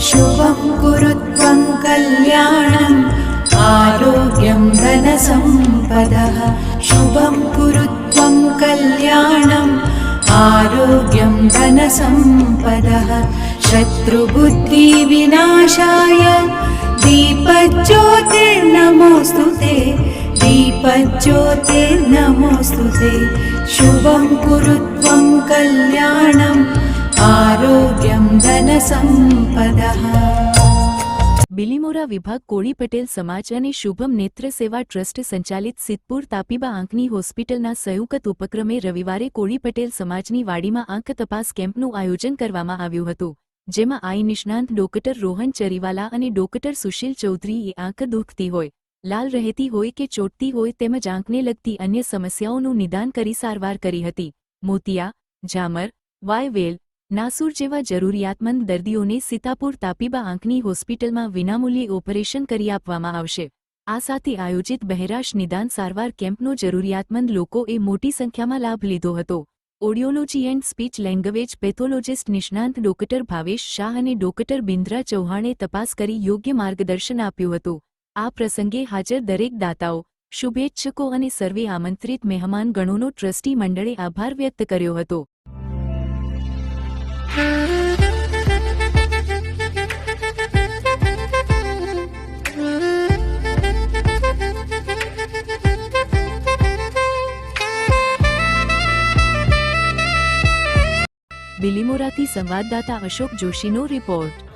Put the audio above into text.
శుభం గురుత్వం కళ్యాణం ఆరోగ్యం ధన సంపద శుభం గురుత్వం కళ్యాణం ఆరోగ్యం ధన సంపద శత్రుబుద్ధి వినాశాయ దీపజ్యోతిర్నమోస్తు దీపజ్యోతిర్నమోస్తు శుభం కురుత్వం కళ్యాణం બિલીમોરા વિભાગ કોળી પટેલ સમાજ અને શુભમ નેત્ર સેવા ટ્રસ્ટ સંચાલિત સિદ્ધપુર તાપીબા આંખની હોસ્પિટલના સંયુક્ત ઉપક્રમે રવિવારે કોળી પટેલ સમાજની વાડીમાં આંખ તપાસ કેમ્પનું આયોજન કરવામાં આવ્યું હતું જેમાં આઈ નિષ્ણાંત ડોક્ટર રોહન ચરીવાલા અને ડોક્ટર સુશીલ ચૌધરીએ આંખ દુખતી હોય લાલ રહેતી હોય કે ચોટતી હોય તેમજ આંખને લગતી અન્ય સમસ્યાઓનું નિદાન કરી સારવાર કરી હતી મોતિયા ઝામર વાયવેલ નાસુર જેવા જરૂરિયાતમંદ દર્દીઓને સીતાપુર તાપીબા આંખની હોસ્પિટલમાં વિનામૂલ્યે ઓપરેશન કરી આપવામાં આવશે. આ સાથે આયોજિત બહેરાશ નિદાન સારવાર કેમ્પનો જરૂરિયાતમંદ લોકોએ મોટી સંખ્યામાં લાભ લીધો હતો. Audiology and speech language pathologist નિષ્ણાંત ડોક્ટર ભાવેશ શાહ અને ડોક્ટર બિન્દ્રા ચૌહાણે તપાસ કરી યોગ્ય માર્ગદર્શન આપ્યું હતું. આ પ્રસંગે હાજર દરેક દાતાઓ, શુભેચ્છકો અને સર્વે આમંત્રિત મહેમાનગણોનો ટ્રસ્ટી મંડળે આભાર વ્યક્ત કર્યો હતો. બિલીમોરાથી સંવાદદાતા અશોક જોશીનો રિપોર્ટ.